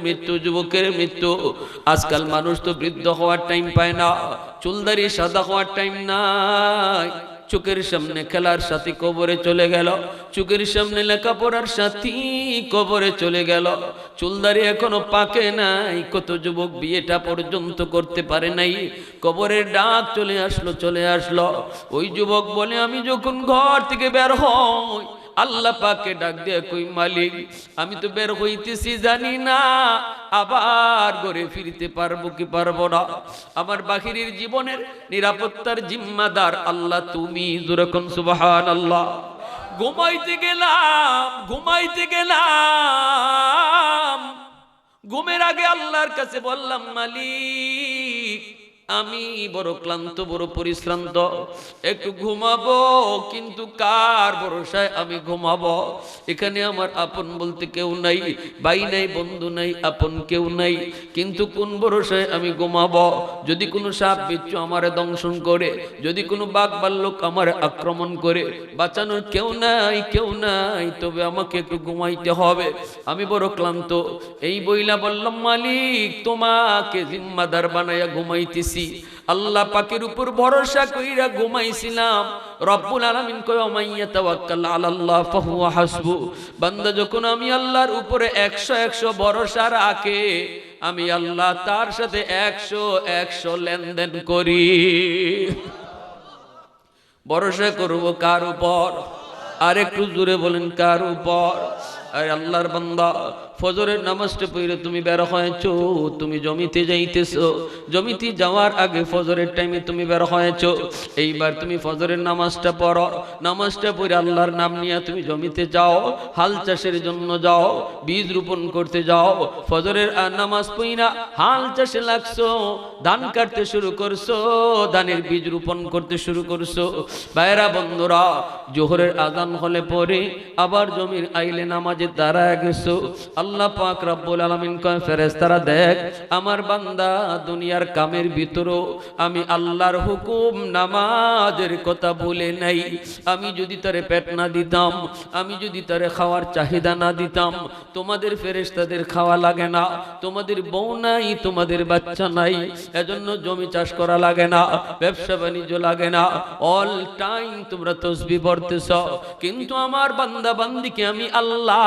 মৃত্যু, যুবকের মৃত্যু। আজকাল মানুষ তো বৃদ্ধ হওয়ার টাইম পায় না, চুলদারি সাদা হওয়ার টাইম নাই। চোখের সামনে খেলার সাথী কবরে চলে গেল, চোখের সামনে লেখাপড়ার সাথী কবরে চলে গেল। চুলদারি এখনও পাকে নাই, কত যুবক বিয়েটা পর্যন্ত করতে পারে নাই। কবরের ডাক চলে আসলো চলে আসলো। ওই যুবক বলে, আমি যখন ঘর থেকে বের হই আল্লাহ পাকে ডাক দিয়ে কই, মালিক, আমি তো বের হইতেছি জানি না, আবার ঘরে ফিরতে পারব কি পারব না? আমার বাহিরের জীবনের নিরাপত্তার জিম্মাদার আল্লাহ তুমি, যেরকম সুবাহান আল্লাহ ঘুমাইতে গেলাম ঘুমাইতে গেলাম। ঘুমের আগে আল্লাহর কাছে বললাম, মালিক আমি বড় ক্লান্ত, বড় পরিশ্রান্ত। একটু ঘুমাবো, কিন্তু কার ভরসায় আমি ঘুমাবো? এখানে আমার আপন বলতে কেউ নাই, ভাই নাই, বন্ধু নাই, আপন কেউ নাই। কিন্তু কোন ভরসায় আমি ঘুমাবো? যদি কোনো সাপ বিচ্ছু আমারে দংশন করে, যদি কোনো বাঘ বাল্যক আমার আক্রমণ করে, বাঁচানোর কেউ নাই কেউ নাই, তবে আমাকে একটু ঘুমাইতে হবে। আমি বড় ক্লান্ত। এই বইলা বললাম, মালিক, তোমাকে জিম্মাদার বানাইয়া ঘুমাইতেছি। আল্লাহ পাকের উপর ভরসা কইরা ঘুমাইছিলাম। রব্বুল আলামিন কয় মাইয়া তাওয়াক্কাল আলাল্লাহ ফাহুয়া হাসবু। বান্দা যখন আমি আল্লাহর উপরে 100 100 ভরসা রাখে, আমি আল্লাহ তার সাথে 100 100 লেনদেন করি। ভরসা করব কার উপর? আর একটু জোরে বলেন, কার উপর? আর আল্লাহর বান্দা ফজরের নামাজটা পড়ে তুমি বের হয়েছ, তুমি জমিতে যাইতেছো। জমিতে যাওয়ার আগে ফজরের টাইমে তুমি বের হয়েছ। এইবার তুমি ফজরের নামাজটা পড়ো। নামাজটা পড়ে আল্লাহর নাম নিয়ে তুমি জমিতে যাও, হাল চাষের জন্য যাও, বীজ রোপণ করতে যাও। ফজরের নামাজ পইনা হাল চাষে লাগছো, ধান কাটতে শুরু করছ, ধানের বীজ রোপণ করতে শুরু করছ। বাইরা বন্ধুরা, জোহরের আজান হলে পরে আবার জমির আইলে নামাজে দাঁড়ায় গেছো। আল্লাহ পাক রব্বুল আলামিন কয়, ফেরেশতারা দেখ, আমার বান্দা দুনিয়ার কামের ভিতরও আমি আল্লাহর হুকুম নামাজের কথা ভুলে নাই। আমি যদি তারে পেট না দিতাম, আমি যদি তারে খাওয়ার চাহিদা না দিতাম, তোমাদের ফেরেশতাদের খাওয়া লাগে না, তোমাদের বউ নাই, তোমাদের বাচ্চা নাই, এজন্য জমি চাষ করা লাগে না, ব্যবসা বাণিজ্য লাগে না অল টাইম তোমরা তসবি পড়তেছ। কিন্তু আমার বান্দা বান্দিকে আমি আল্লাহ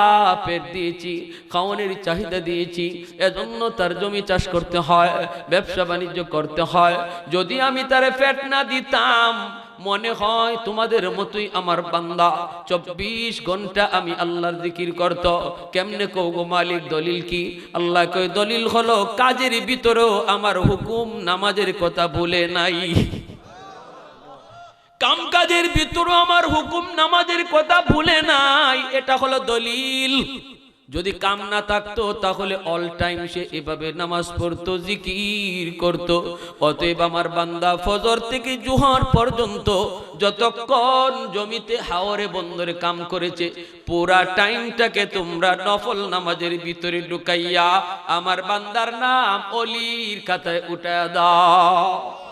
পেট দিয়েছি। খাওয়ানোর চাহিদা দিয়েছি, এজন্য তার জমি চাষ করতে হয়, ব্যবসা বাণিজ্য করতে হয়। যদি আমি তারে পেট না দিতাম, মনে হয় তোমাদের মতোই আমার বান্দা। চব্বিশ ঘণ্টা আমি আল্লাহর জিকির করত। কেমনে কৌ গো মালিক, দলিল কি? আল্লাহ কই দলিল হলো কাজের ভিতরেও আমার হুকুম নামাজের কথা ভুলে নাই। কাম কাজের ভিতরেও আমার হুকুম নামাজের কথা ভুলে নাই। এটা হলো দলিল। যদি কাম না থাকতো, তাহলে অল টাইম সে এভাবে নামাজ পড়তো, জিকির করত। অতএব আমার বান্দা, ফজর থেকে জোহর পর্যন্ত যতক্ষণ জমিতে হাওরে বন্দরে কাম করেছে, পুরা টাইমটাকে তোমরা নফল নামাজের ভিতরে ঢুকাইয়া আমার বান্দার নাম অলির খাতায় উঠা দাও।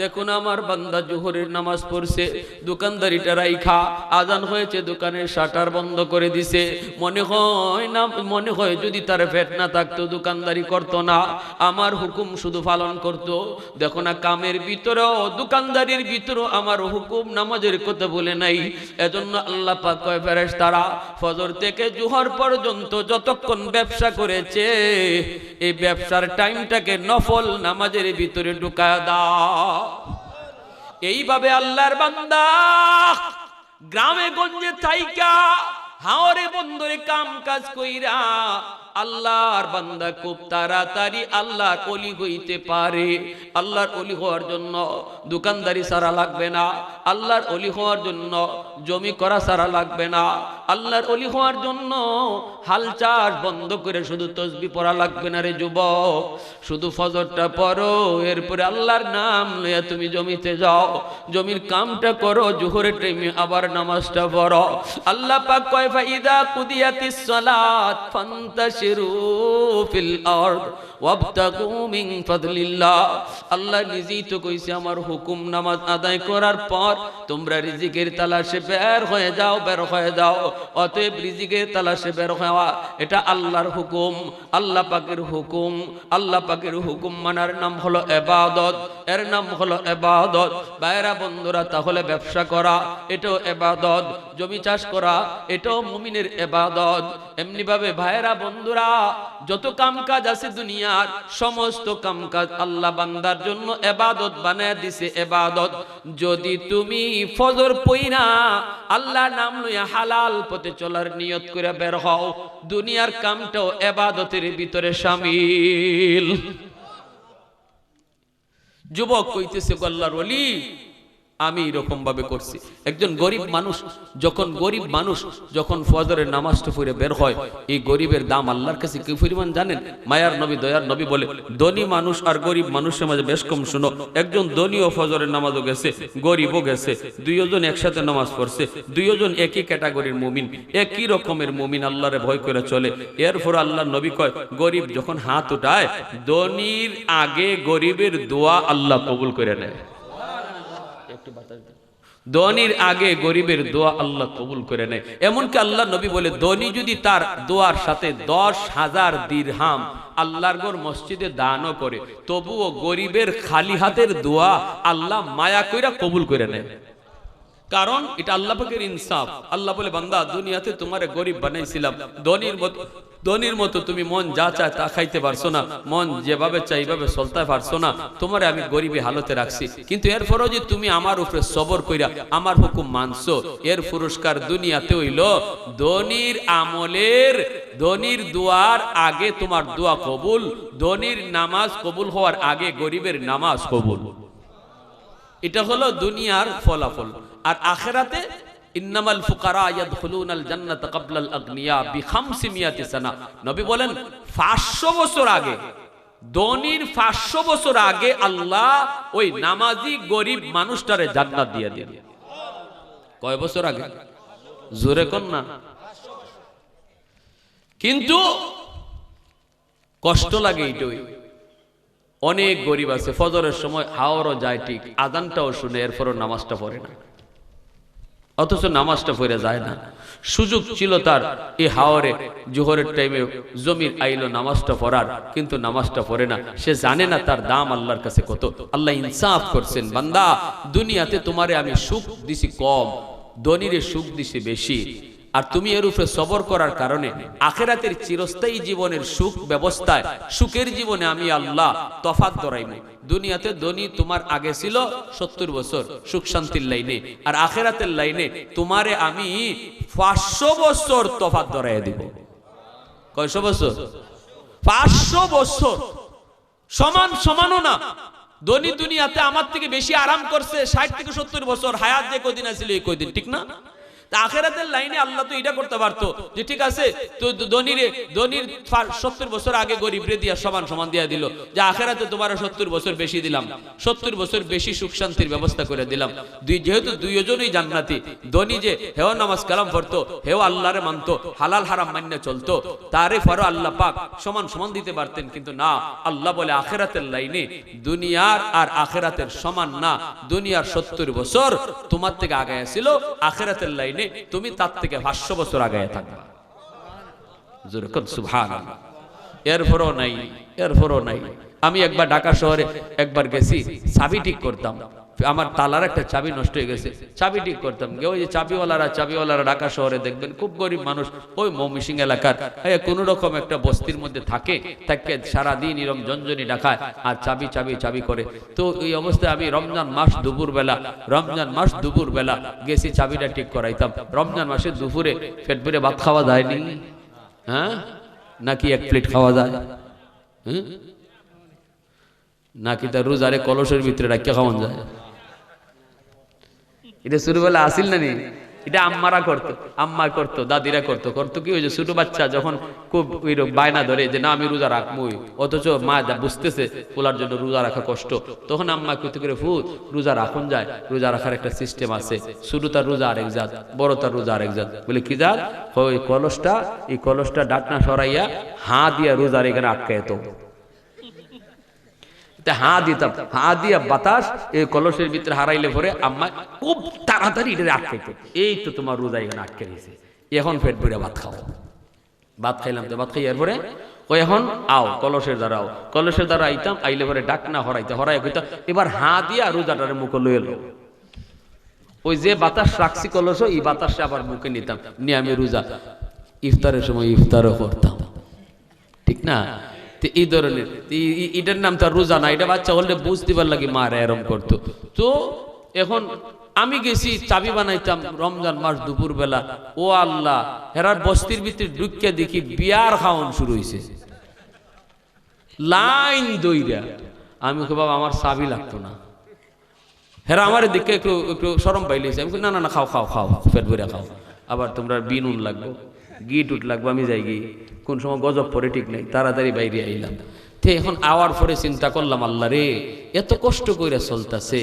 দেখুন আমার বান্দা জোহরের নামাজ পড়ছে, দোকানদারিটা রাইখা, আজান হয়েছে, দোকানের শাটার বন্ধ করে দিছে। মনে হয় না, মনে হয় যদি তার ফেট না থাকতো, দোকানদারি করতো না। আমার হুকুম শুধু পালন করত। দেখো না, কামের ভিতরেও, দোকানদারির ভিতরেও আমার হুকুম নামাজের কথা বলে নাই। এজন্য আল্লাহ পাক কয় ফেরেশ তারা ফজর থেকে জোহর পর্যন্ত যতক্ষণ ব্যবসা করেছে, এই ব্যবসার টাইমটাকে নফল নামাজের ভিতরে ঢুকা দাও। এইভাবে আল্লাহর বান্দা গ্রামে গঞ্জে থাইকা হাওরে বন্দরে কাম কাজ কইরা আল্লাহর বান্দা খুব তাড়াতাড়ি আল্লাহর অলি হইতে পারে। আল্লাহর অলি হওয়ার জন্য দোকানদারি সারা লাগবে না। আল্লাহর অলি হওয়ার জন্য জমি করা সারা লাগবে না। আল্লাহর অলি হওয়ার জন্য হাল চাষ বন্ধ করে শুধু তসবি পড়া লাগবে না রে যুবক। শুধু ফজরটা পড়ো, এরপরে আল্লাহর নাম লইয়া তুমি জমিতে যাও। জমির কামটা করো, জোহরের টাইমে আবার নামাজটা পড়ো। আল্লাহ পাক কয়, ফাইদা কুদিয়াতিস সালাত, ফান্তাশি আল্লাহ নিজেই তো কইছে, আমার হুকুম নামাজ আদায় করার পর তোমরা রিজিকের তালাশে বের হয়ে যাও, বের হয়ে যাও। অতএব রিজিকের তালাশে বের হওয়া, এটা আল্লাহর হুকুম, আল্লাহ পাকের হুকুম, আল্লাহ পাকের হুকুম মানার নাম হলো এবাদত। এর নাম হলো এবাদত। বাইরা বন্ধুরা, তাহলে ব্যবসা করা, এটাও এবাদত। জমি চাষ করা, এটাও মুমিনের এবাদত। এমনি ভাবে ভাইরা বন্ধুরা যত কাম কাজ আছে দুনিয়ার, সমস্ত কাম কাজ আল্লাহ বান্দার জন্য এবাদত বানায় দিছে, এবাদত। যদি তুমি ফজর পইরা আল্লাহ নাম লইয়া হালাল পথে চলার নিয়ত করে বের হও, দুনিয়ার কামটাও এবাদতের ভিতরে শামিল যুবক কইতেছে, গল্লার অলি আমি এরকম ভাবে করছি। একজন গরিব মানুষ, যখন গরিব মানুষ যখন ফজরের নামাজটা পড়ে বের হয়, এই গরিবের দাম আল্লাহর কাছে কি পরিমাণ জানেন? মায়ার নবী, দয়ার নবী বলে, ধনী মানুষ আর গরিব মানুষের মাঝে বেশ কম, শুনো, একজন ধনী ও ফজরের নামাজও গেছে, গরিবও গেছে, দুইজন একসাথে নামাজ পড়ছে, দুইজন একই ক্যাটাগরির মুমিন, একই রকমের মুমিন আল্লাহরে ভয় করে চলে। এরপর আল্লাহ নবী কয়, গরিব যখন হাত উঠায়, ধনীর আগে গরিবের দোয়া আল্লাহ কবুল করে নেয়। একটু বাতাস দেন। ধনির আগে গরিবের দোয়া আল্লাহ কবুল করে নেয়। এমনকি আল্লাহ নবী বলে ধনী যদি তার দোয়ার সাথে দশ হাজার দিরহাম আল্লাহর গোর মসজিদে দানও করে, তবুও গরিবের খালি হাতের দোয়া আল্লাহ মায়া কইরা কবুল করে নেয়। কারণ এটা আল্লাহ ইনসাফ। আল্লাহ বলে, বান্দা, দুনিয়াতে তোমারে গরিব বানাইছিলাম। ধনির মতো ধনির মতো তুমি মন যা চায় তা খাইতে পারছ না। মন যেভাবে চাই এইভাবে চলতে পারছ না। তোমারে আমি গরিবী হালতে রাখছি। কিন্তু এরপরও যে তুমি আমার উপরে সবর কইরা আমার হুকুম মানছো। এর পুরস্কার দুনিয়াতে হইল ধনির আমলের, ধনির দুয়ার আগে তোমার দোয়া কবুল, ধনির নামাজ কবুল হওয়ার আগে গরিবের নামাজ কবুল। এটা হলো দুনিয়ার ফলাফল। আর আখেরাতে ইন্নামাল ফুকারা জান্নাতা আগনিয়া সানা। নবী বলেন 500 বছর আগে, ধনির 500 বছর আগে আল্লাহ ওই নামাজি মানুষটারে জান্নাত দিয়ে কয় বছর আগে? জোরে কোন না। কিন্তু কষ্ট লাগে এইটাই অনেক গরিব আছে, ফজরের সময় হাওয়ারও যায় ঠিক আদানটাও শুনে, এরপরও নামাজটা পড়ে না। অথচ নামাজটা পড়ে যায় না। সুযোগ ছিল তার এই হাওয়ারে, জোহরের টাইমে জমির আইলো নামাজটা পড়ার, কিন্তু নামাজটা পড়ে না। সে জানে না তার দাম আল্লাহর কাছে কত। আল্লাহ ইনসাফ করছেন, বান্দা, দুনিয়াতে তোমারে আমি সুখ দিছি কম, ধনীরে সুখ দিছি বেশি। আর তুমি এর উপরে সবর করার কারণে আখেরাতের চিরস্থায়ী জীবনের সুখ ব্যবস্থায়, সুখের জীবনে আমি আল্লাহ তফাত ধরাইব। দুনিয়াতে ধনী তোমার আগে ছিল সত্তর বছর, সুখ শান্তির লাইনে। আর আখেরাতের লাইনে তোমারে আমি পাঁচশো বছর তফাত ধরাই দিব। কয়শো বছর? পাঁচশো বছর। সমান সমানও না। ধনী দুনিয়াতে আমার থেকে বেশি আরাম করছে ষাট থেকে সত্তর বছর, হায়াত যে কদিন আছিল এই কদিন ঠিক না? আখেরাতের লাইনে আল্লাহ তো এটা করতে পারতো যে ঠিক আছে, তো ধনীরে সত্তর বছর আগে দিয়া সমান সমান দিয়া দিল। যে আখেরাতে তোমার সত্তর বছর বেশি দিলাম। সত্তর বছর বেশি সুখ শান্তির ব্যবস্থা করে দিলাম। দুই যেহেতু দুইজনই জান্নাতি, ধনী যে হেও নামাজ কালাম পড়তো, হেও আল্লাহরে মানতো, হালাল হারাম মান্য চলতো, তারে ফারো আল্লাহ পাক সমান সমান দিতে পারতেন। কিন্তু না, আল্লাহ বলে আখেরাতের লাইনে দুনিয়ার আর আখেরাতের সমান না। দুনিয়ার সত্তর বছর তোমার থেকে আগায় ছিল, আখেরাতের লাইনে তুমি তার থেকে পাঁচশো বছর আগে থাকবে। এরপরও নাই এরপরও নাই। আমি একবার ঢাকা শহরে একবার গেছি সাবি ঠিক করতাম। আমার তালার একটা চাবি নষ্ট হয়ে গেছে। চাবি ঠিক করতাম। গে ওই যে চাবিওয়ালারা চাবিওয়ালারা ঢাকা শহরে দেখবেন, খুব গরিব মানুষ, ওই মৌমিসিং এলাকার। এই কোন রকম একটা বস্তির মধ্যে থাকে, তাকে সারাদিন এরকম জঞ্জনি ডাকায় আর চাবি চাবি চাবি করে। তো এই অবস্থায় আমি রমজান মাস দুপুর বেলা রমজান মাস দুপুর বেলা গেছি, চাবিটা ঠিক করাইতাম। রমজান মাসে দুপুরে পেট ভরে ভাত খাওয়া যায়নি হ্যাঁ? নাকি এক প্লেট খাওয়া যায়? হুম? নাকি তার রোজারে কলসের ভিতরে রাখিয়া খাওয়ান যায়? এটা শুরুবেলা আসিল না নি? এটা আম্মারা করতো, আম্মা করতো, দাদিরা করতো। করতো কি ওই যে ছোট বাচ্চা যখন খুব ওই বায়না ধরে যে, না, আমি রোজা রাখবই। অথচ মা যা বুঝতেছে, পোলার জন্য রোজা রাখা কষ্ট। তখন আম্মা কত করে ফুট রোজা রাখুন যায়। রোজা রাখার একটা সিস্টেম আছে। ছোট তার রোজা আরেক জাত, বড় তার রোজা আরেক জাত। বলে, কি জাত? ওই কলসটা, এই কলসটা ডাকনা সরাইয়া হাঁ দিয়া রোজার এখানে আটকায় তো হাঁ দিতাম হাঁ দিয়া বাতাস এই কলসের ভিতরে হারাইলে পরে আম্মা খুব তাড়াতাড়ি এটা আটকাইতো। এই তো তোমার রোজা এখানে আটকে দিয়েছে এখন পেট ভরে ভাত খাও। ভাত খাইলাম তো, ভাত খাই এরপরে ও এখন, আও, কলসের দ্বারা আও। কলসের দ্বারা আইতাম, আইলে পরে ডাক না হরাইতে হরাই কইতাম এবার হাঁ দিয়া রোজাটারে মুখে লয়ে এলো ওই যে বাতাস রাখছি কলস এই বাতাসে আবার মুখে নিতাম। নিয়ে আমি রোজা ইফতারের সময় ইফতারও করতাম। ঠিক না? তো এই ধরনের এটার নাম তো আর রোজা না, এটা বাচ্চা হলে বুঝতে পার লাগে মা এরম করতো। তো এখন আমি গেছি, চাবি বানাইতাম রমজান মাস দুপুর বেলা ও আল্লাহ, হেরার বস্তির ভিতরে ঢুকিয়া দেখি বিয়ার খাওয়ান শুরু হয়েছে লাইন দইরা, আমি ওকে বাবা, আমার চাবি লাগতো না। হেরা আমার দিকে একটু একটু সরম পাইলেছে আমি না না না, খাও খাও খাও, পেট ভরে খাও। আবার তোমরা বিনুন লাগবো, গিট উট লাগবো, আমি যাই গি কোন সময় গজব পরে ঠিক নাই, তাড়াতাড়ি বাইরে আইলাম। তে এখন আওয়ার পরে চিন্তা করলাম, আল্লাহ রে, এত কষ্ট করে চলতেছে,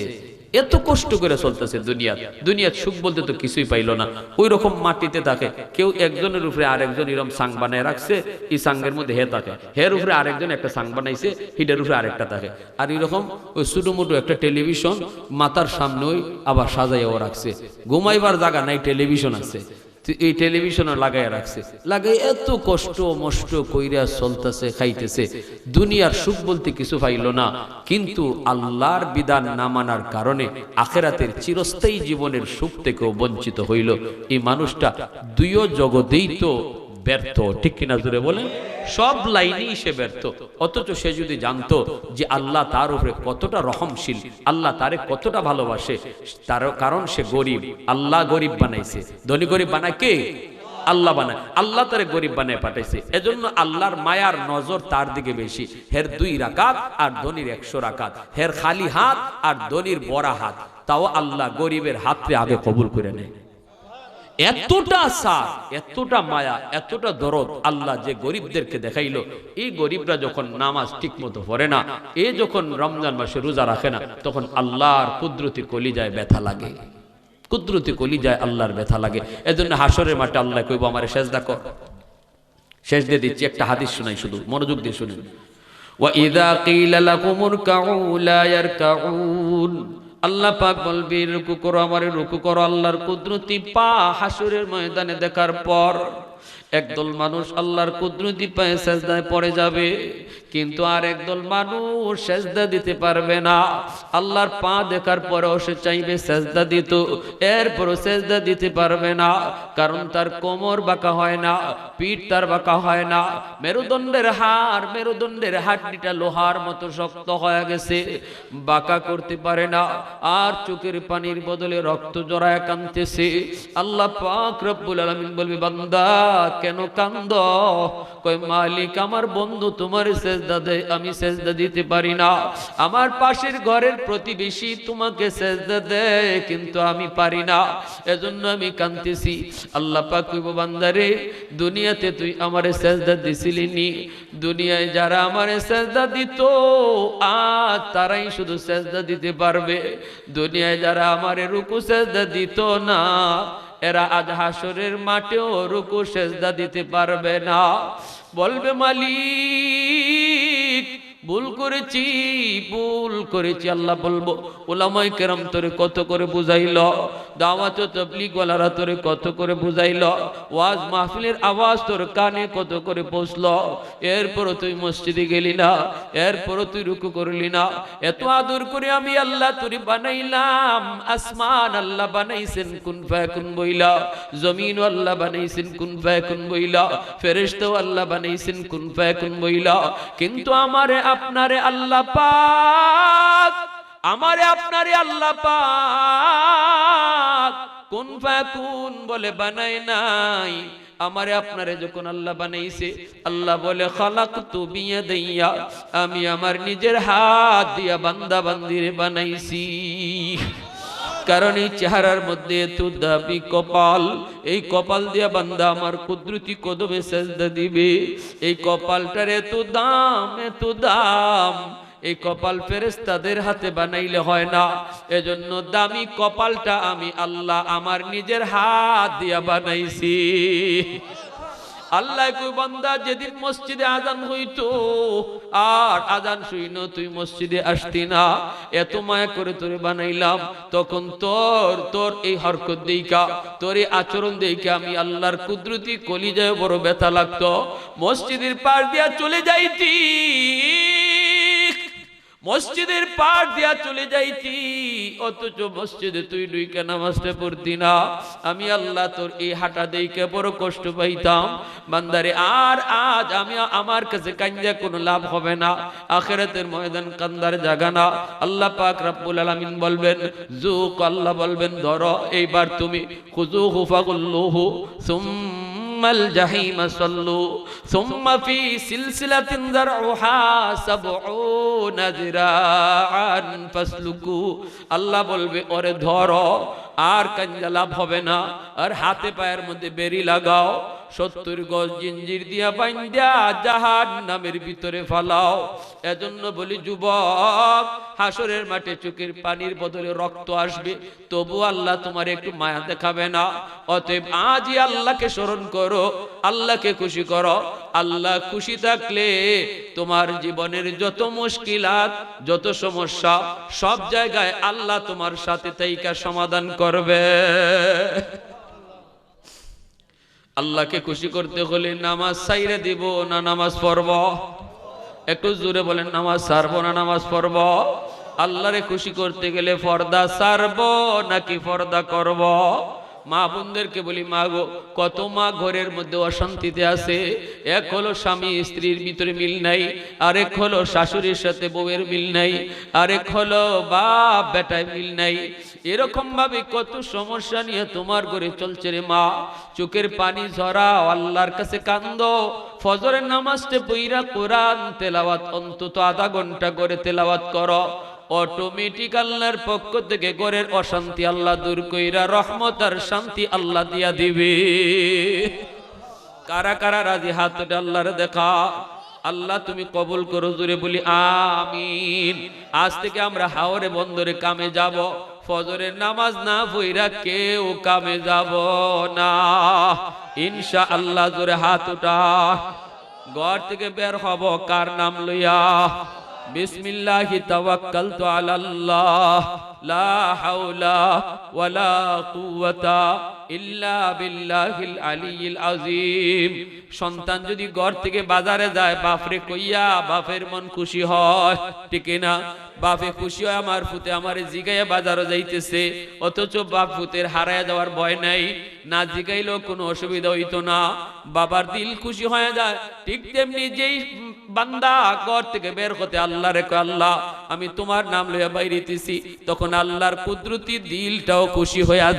এত কষ্ট করে চলতেছে দুনিয়া দুনিয়ার সুখ বলতে তো কিছুই পাইলো না। ওই রকম মাটিতে থাকে, কেউ একজনের উপরে আরেকজন এরকম সাং বানায় রাখছে, এই সাঙ্গের মধ্যে হে থাকে। হের উপরে আরেকজন একটা সাং বানাইছে, হিটার উপরে আরেকটা থাকে। আর এরকম ওই ছোটো একটা টেলিভিশন মাথার সামনে ওই আবার সাজাইয়াও রাখছে। ঘুমাইবার জায়গা নাই, টেলিভিশন আছে। এই টেলিভিশনও লাগাই রাখছে। লাগাই এত কষ্ট, মষ্ট কইরা চলতেছে, খাইতেছে। দুনিয়ার সুখ বলতে কিছু পাইল না। কিন্তু আল্লাহর বিধান না মানার কারণে আখেরাতের চিরস্থায়ী জীবনের সুখ থেকেও বঞ্চিত হইল। এই মানুষটা দুইও জগতেই তো ব্যর্থ। ঠিক কিনা জুড়ে বলেন? সব লাইনেই সে ব্যর্থ। অথচ সে যদি জানতো যে আল্লাহ তার উপরে কতটা রহমশীল, আল্লাহ তারে কতটা ভালোবাসে, তার কারণ সে গরিব। আল্লাহ গরিব বানাইছে। ধনী গরিব বানায় কে? আল্লাহ বানায়। আল্লাহ তারে গরিব বানায় পাঠাইছে। এজন্য আল্লাহর মায়ার নজর তার দিকে বেশি। হের দুই রাকাত আর ধনির একশো রাকাত। হের খালি হাত আর ধনির বড়া হাত। তাও আল্লাহ গরিবের হাতরে আগে কবুল করে নেয়। এতটা সার এতটা মায়া এতটা দরদ আল্লাহ যে গরিবদেরকে দেখাইলো এই গরিবরা যখন নামাজ ঠিক মতো পড়ে না এ যখন রমজান মাসে রোজা রাখে না তখন আল্লাহর কুদরতি কলিজায় ব্যথা লাগে কুদরতি কলিজায় আল্লাহর ব্যথা লাগে এজন্য হাসরের মাঠে আল্লাহ কইব আমার সেজদা কর শেষ দিয়ে দিচ্ছি একটা হাদিস শোনাই শুধু মনোযোগ দিয়ে শুনুন وَإِذَا قِيلَ لَكُمُ ارْكَعُوا لَا يَرْكَعُونَ আল্লাহ পাক বলবি, রুকু করো আমার, রুকু করো আল্লাহর কুদরতি পা হাসুরের ময়দানে দেখার পর একদল মানুষ আল্লাহর কুদরতি পায়ে সেজদায় পড়ে যাবে, কিন্তু আর একদল মানুষ সেজদা দিতে পারবে না। আল্লাহর পা দেখার পরেও সে চাইবে সেজদা দিত, এরপরও সেজদা দিতে পারবে না, কারণ তার কোমর বাঁকা হয় না, পিঠ তার বাঁকা হয় না। মেরুদণ্ডের হাড়, মেরুদণ্ডের হাড্ডিটা লোহার মতো শক্ত হয়ে গেছে, বাঁকা করতে পারে না, আর চোখের পানির বদলে রক্ত জড়ায় কানতেছে আল্লাহ পাক রব্বুল আলামিন বলবি, বান্দা কেন কান্দ? কয়, মালিক, আমার বন্ধু তোমার সেজদা দেয়, আমি সেজদা দিতে পারি না। আমার পাশের ঘরের প্রতিবেশী তোমাকে সেজদা দেয়, কিন্তু আমি পারি না। এজন্য আমি কান্তেছি আল্লাহ পাক কইব, বান্দারে, দুনিয়াতে তুই আমারে সেজদা দিছিলি নি? দুনিয়ায় যারা আমারে সেজদা দিত আজ তারাই শুধু সেজদা দিতে পারবে। দুনিয়ায় যারা আমারে রুকু সেজদা দিত না এরা আজ হাসরের মাঠেও রুকু সেজদা দিতে পারবে না। বলবে মালিক ভুল করেছি ভুল করেছি, আল্লাহ বলব, ওলামাই কেরাম তোরে কত করে বুঝাইল, দাওয়াত তবলিগ ওয়ালারা তোরে কত করে বুঝাইল, ওয়াজ মাহফিলের আওয়াজ তোর কানে কত করে পৌঁছল, এরপরও তুই মসজিদে গেলি না, এরপরও তুই রুকু করলি না, এত আদর করে আমি আল্লাহ তোরে বানাইলাম, আসমান আল্লাহ বানাইছেন, কুন ফায়াকুন বইলা জমিন আল্লাহ বানাইছেন, কুন ফায়াকুন বইলা, ফেরেশতাও আল্লাহ বানাইছেন, কুন ফায়াকুন বইলা, কিন্তু আমারে আপনারে আল্লাহ পাক, আমারে আপনারে আল্লাহ পাক। কোন ফাকুন বলে বানাই নাই, আমারে আপনারে যখন আল্লাহ বানাইছে, আল্লাহ বলে খালাক তু বিয়ে দইয়া আমি আমার নিজের হাত দিয়া বান্দা বান্দিরে বানাইছি। কারণ এই চেহারার মধ্যে এত দাবি কপাল, এই কপাল দিয়া বান্দা আমার কুদরতি কদমে সেজদা দিবে। এই কপালটার এত দাম এত দাম, এই কপাল ফেরেস্তাদের হাতে বানাইলে হয় না। এজন্য দামি কপালটা আমি আল্লাহ আমার নিজের হাত দিয়া বানাইছি। আল্লাহ কই বান্দা, যেদিন মসজিদে আজান হইতো, আর আজান শুইন তুই মসজিদে আসতি না। এত মায়া করে তোরে বানাইলাম, তখন তোর তোর এই হরকত দেইকা তোর এই আচরণ দেইকা আমি আল্লাহর কুদরতি কলিজায় বড় ব্যথা লাগতো। মসজিদের পাশ দিয়া চলে যাইতি। মসজিদের পার দিয়া চলে যাইতি। অথচ মসজিদে তুই ডুইকে নামাজটা পড়তি না। আমি আল্লাহ তোর এই হাঁটা দেইকে বড় কষ্ট পাইতাম। বান্দারে, আর আজ আমি আমার কাছে কাঞ্জা কোনো লাভ হবে না। আখেরাতের ময়দান কান্দার জাগা না। আল্লাহ পাক রাব্বুল আলামিন বলবেন জুক আল্লাহ বলবেন, ধরো, এইবার তুমি খুজু হুফাগুল্লুহু সুম सुम्मल जहीम सल्लू सुम्म फ़ी सिलसिलतिन जरउहा सबउन जिरान फसलुकू আল্লাহ বলবে ওরে ধরো আর কাঞ্জা লাভ হবে না আর হাতে পায়ের মধ্যে বেরি লাগাও সত্তর গজ জিঞ্জির দিয়া বাইন্দা জাহান নামের ভিতরে ফালাও। এজন্য বলি, যুবক, হাসরের মাঠে চোখের পানির বদলে রক্ত আসবে। তবু আল্লাহ তোমার একটু মায়া দেখাবে না। অতএব আজই আল্লাহকে স্মরণ করো, আল্লাহকে খুশি করো। আল্লাহ খুশি থাকলে তোমার জীবনের যত মুশকিলাত, যত সমস্যা, সব জায়গায় আল্লাহ তোমার সাথে তাইকা সমাধান করবে। আল্লাহকে খুশি করতে হলে নামাজ সাইরে দিব না নামাজ পড়ব? একটু জোরে বলেন, নামাজ সারবো না নামাজ পড়ব? আল্লাহরে খুশি করতে গেলে পর্দা সারবো নাকি পর্দা করব? মা বোনদেরকে বলি, মা গো, কত মা ঘরের মধ্যে অশান্তিতে আছে? এক হলো স্বামী, স্ত্রীর ভিতরে মিল নাই, আরেক হলো শাশুড়ির সাথে বউয়ের মিল নাই, আরেক হলো বাপ বেটায় মিল নাই। এরকম ভাবে কত সমস্যা নিয়ে তোমার ঘরে চলছে রে মা। চোখের পানি ঝরাও আল্লাহর কাছে কান্দ। ফজরের নামাজতে বইরা কোরআন তেলাওয়াত, অন্তত আধা ঘণ্টা করে তেলাওয়াত করো। অটোমেটিক আল্লাহর পক্ষ থেকে ঘরের অশান্তি আল্লাহ দূর কইরা রহমত আর শান্তি আল্লাহ দিয়া দিবে। কারা কারা রাজি? হাত আল্লাহর দেখা। আল্লাহ তুমি কবুল করো জুড়ে বলি আমিন। আজ থেকে আমরা হাওরে বন্দরে কামে যাব। ফজরের নামাজ না বইরা কেউ কামে যাব না। ইনশা আল্লাহ জোরে হাত উঠা। ঘর থেকে বের হব, কার নাম লইয়া? বিসমিল্লাহি তাওয়াক্কালতু আলাল্লাহ, লা হাওলা ওয়ালা কুওয়াতা ইল্লা বিল্লাহিল আলিয়্যিল আযীম। সন্তান যদি ঘর থেকে বাজারে যায়, বাপরে কইয়া বাপের মন খুশি হয়, ঠিক না? বাপে খুশি হয় আমার ফুতে, আমার জিগাইয়া বাজারও যাইতেছে, অথচ বাপ ফুতের হারায় যাওয়ার ভয় নাই, না জিগাইলেও কোনো অসুবিধা হইতো না। বাবার দিল খুশি হয়ে যায়, ঠিক তেমনি যেই বান্দা ঘর থেকে বের হতে আল্লাহ রেখো আল্লাহ, আমি তোমার নাম লইয়া বাইরেতেছি। তখন আল্লাহর কুদরতি দিলটাও খুশি হইয়া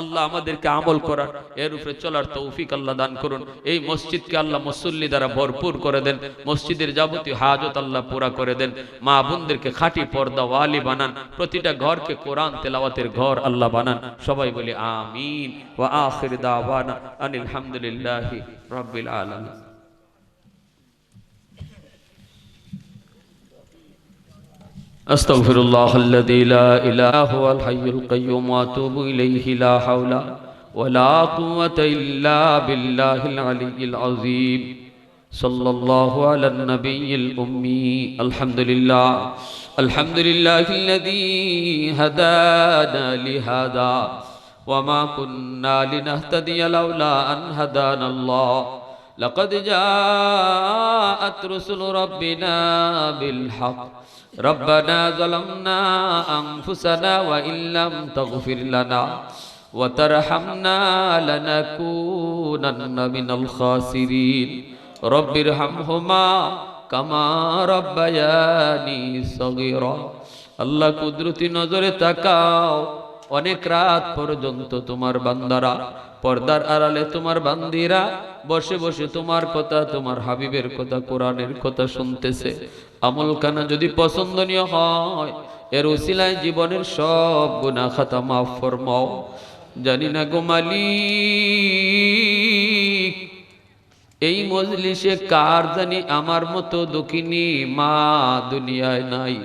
আল্লাহ আমাদেরকে আমল করার, এর উপরে চলার তৌফিক আল্লাহ দান করুন। এই মসজিদকে আল্লাহ মুসল্লি দ্বারা ভরপুর করে দেন। মসজিদের যাবতীয় হাজত আল্লাহ পুরা করে দেন। মা বোনদেরকে খাঁটি পর্দা ওয়ালি বানান। প্রতিটা ঘরকে কোরআন তেলাওয়াতের ঘর আল্লাহ বানান। সবাই বলি, আমিন। ওয়া আখির দাওয়ানা আনিল হামদুলিল্লাহি রাব্বিল আলামিন। أستغفر الله الذي لا إله هو الحي القيوم وأتوب إليه لا حول ولا قوة إلا بالله العلي العظيم. صلى الله على النبي الأمي. الحمد لله. الحمد لله الذي هدانا لهذا. وما كنا لنهتدي لولا أن هدانا الله. لقد جاءت رسل ربنا بالحق. ربنا ظلمنا أنفسنا وإن لم تغفر لنا وترحمنا لنكونن من الخاسرين رب ارحمهما كما ربياني صغيرا আল্লাহ কুদরতি নজরে তাকাও অনেক রাত পর্যন্ত তোমার বান্দারা পর্দার আড়ালে তোমার বান্দিরা বসে বসে তোমার কথা তোমার হাবিবের কথা কোরআনের কথা শুনতেছে আমল কানা যদি পছন্দনীয় হয়, এর উসিলায় জীবনের সব গুনাহ খাতা মাফ ফরমাও। জানি না গো মালিক, এই মজলিসে কার জানি আমার মতো দক্ষিণী মা দুনিয়ায় নাই।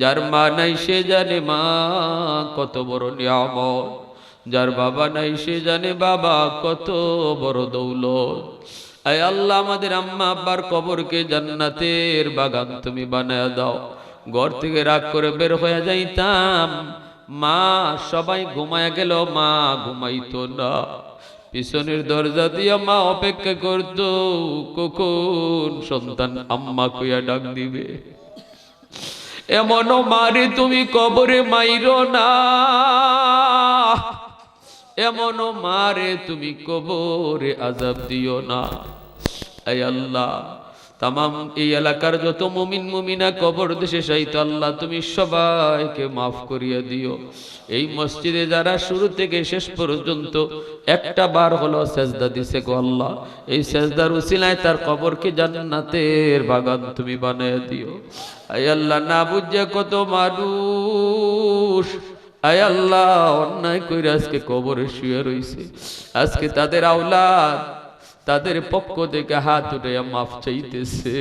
যার মা নাই সে জানে মা কত বড় নিয়ামত। যার বাবা নাই সে জানে বাবা কত বড় দৌলত। আয় আল্লাহ, আমাদের আম্মা আব্বার কবরকে জান্নাতের বাগান তুমি বানায় দাও। ঘর থেকে রাগ করে বের হয়ে যাইতাম। মা সবাই ঘুমায় গেল, মা ঘুমাইতো না। পিছনের দরজা দিয়া মা অপেক্ষা করত, কখন সন্তান আম্মা কইয়া ডাক দিবে? এমনও মারে তুমি কবরে মাইরো না। এমনও মারে তুমি কবরে আজাব দিও না। আল্লাহ। তামাম এই এলাকার যত মুমিন, মুমিনা, কবর দেশে সাইত আল্লাহ, তুমি সবাইকে মাফ করিয়া দিও। এই মসজিদে যারা শুরু থেকে শেষ পর্যন্ত একটা বার হলো সেজদা দিছে গো আল্লাহ, এই সেজদার উসিলায় তার কবরকে জান্নাতের বাগান তুমি বানিয়ে দিও। আয় আল্লাহ, না বুঝে কত মানুষ, আয় আল্লাহ, অন্যায় করে আজকে কবরে শুয়ে রইছে। আজকে তাদের আওলাদ তাদের পক্ষ থেকে হাত উঠে মাফ চাইতেছে।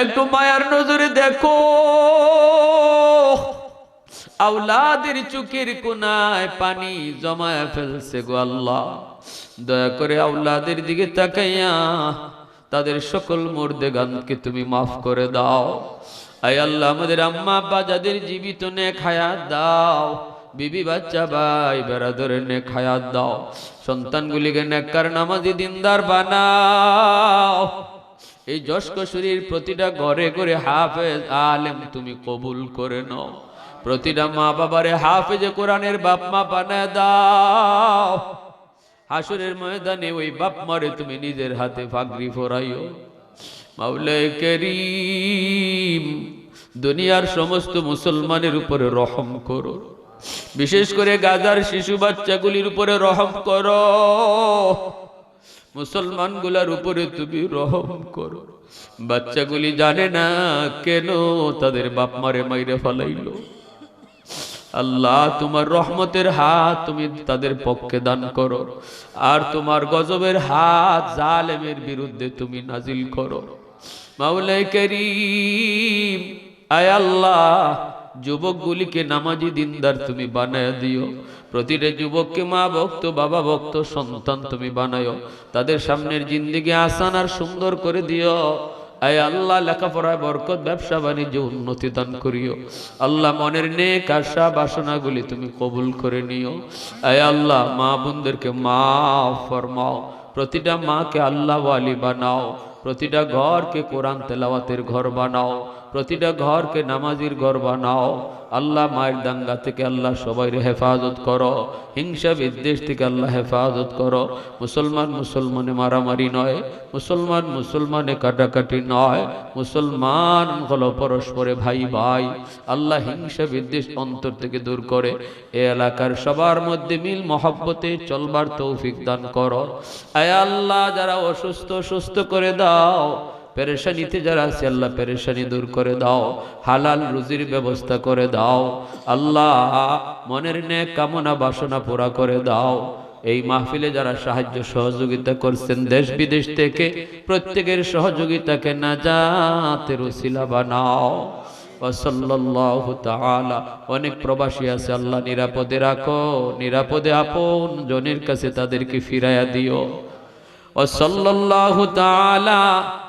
একটু মায়ার নজরে দেখো। আউলাদের চোখের কোনায় পানি জমায় ফেলছে গো আল্লাহ। দয়া করে আউলাদের দিকে তাকাইয়া তাদের সকল মুর্দে গানকে তুমি মাফ করে দাও। আয় আল্লাহ, আমাদের আম্মা আব্বা যাদের জীবিত নে খায়া দাও। বিবি বাচ্চা ভাই, বেড়াদরে নে খায়াত দাও। সন্তানগুলিকে নেককার নামাজি দিনদার বানাও। এই যশকশুরির প্রতিটা ঘরে ঘরে হাফেজ আলেম তুমি কবুল করে নাও। প্রতিটা মা বাবারে হাফেজে কোরআনের বাপ মা বানায় দাও। হাসুরের ময়দানে ওই বাপ মারে তুমি নিজের হাতে ফাগরি ফোরাইও। মাওলাই করিম, দুনিয়ার সমস্ত মুসলমানের উপরে রহম করো। বিশেষ করে গাজার শিশু বাচ্চাগুলির উপরে রহম করো। মুসলমানগুলার উপরে তুমি রহম করো। বাচ্চাগুলি জানে না কেন তাদের বাপ মারে মাইরে ফেলাইলো। আল্লাহ, তোমার রহমতের হাত তুমি তাদের পক্ষে দান করো। আর তোমার গজবের হাত জালেমের বিরুদ্ধে তুমি নাজিল করো। মাউলাই করিম, আয় আল্লাহ যুবকগুলিকে নামাজি দিনদার তুমি বানায় দিও। প্রতিটা যুবককে মা ভক্ত, বাবা ভক্ত, সন্তান তুমি বানায়ো। তাদের সামনের জিন্দিগি আসান আর সুন্দর করে দিও। আয় আল্লাহ, লেখাপড়ায় বরকত, ব্যবসা বাণিজ্য উন্নতি দান করিও। আল্লাহ মনের নেক আশা, বাসনাগুলি তুমি কবুল করে নিও। আয় আল্লাহ, মা বোনদেরকে মা ফরমাও। প্রতিটা মাকে আল্লাহ ওয়ালি বানাও। প্রতিটা ঘরকে কোরআন তেলাওয়াতের ঘর বানাও। প্রতিটা ঘরকে নামাজির ঘর বানাও আল্লাহ মায়ের দাঙ্গা থেকে আল্লাহ সবাই হেফাজত করো। হিংসা বিদ্বেষ থেকে আল্লাহ হেফাজত করো। মুসলমান মুসলমানে মারামারি নয়। মুসলমান মুসলমানে কাটাকাটি নয়। মুসলমান হলো পরস্পরে ভাই ভাই। আল্লাহ হিংসা বিদ্বেষ অন্তর থেকে দূর করে। এ এলাকার সবার মধ্যে মিল মহব্বতে চলবার তৌফিক দান করো। আয় আল্লাহ, যারা অসুস্থ, সুস্থ করে দাও। পেরেশানিতে যারা আছে, আল্লাহ পেরেশানি দূর করে দাও, হালাল রুজির ব্যবস্থা করে দাও, আল্লাহ মনের নে কামনা বাসনা পুরা করে দাও। এই মাহফিলে যারা সাহায্য সহযোগিতা করছেন, দেশ বিদেশ থেকে প্রত্যেকের সহযোগিতাকে না যাতের উশিলা বানাও অনেক প্রবাসী আছে, আল্লাহ নিরাপদে রাখো, নিরাপদে আপন জনের কাছে তাদেরকে ফিরাইয়া দিও। ওসল্লাল্লাহু তাআলা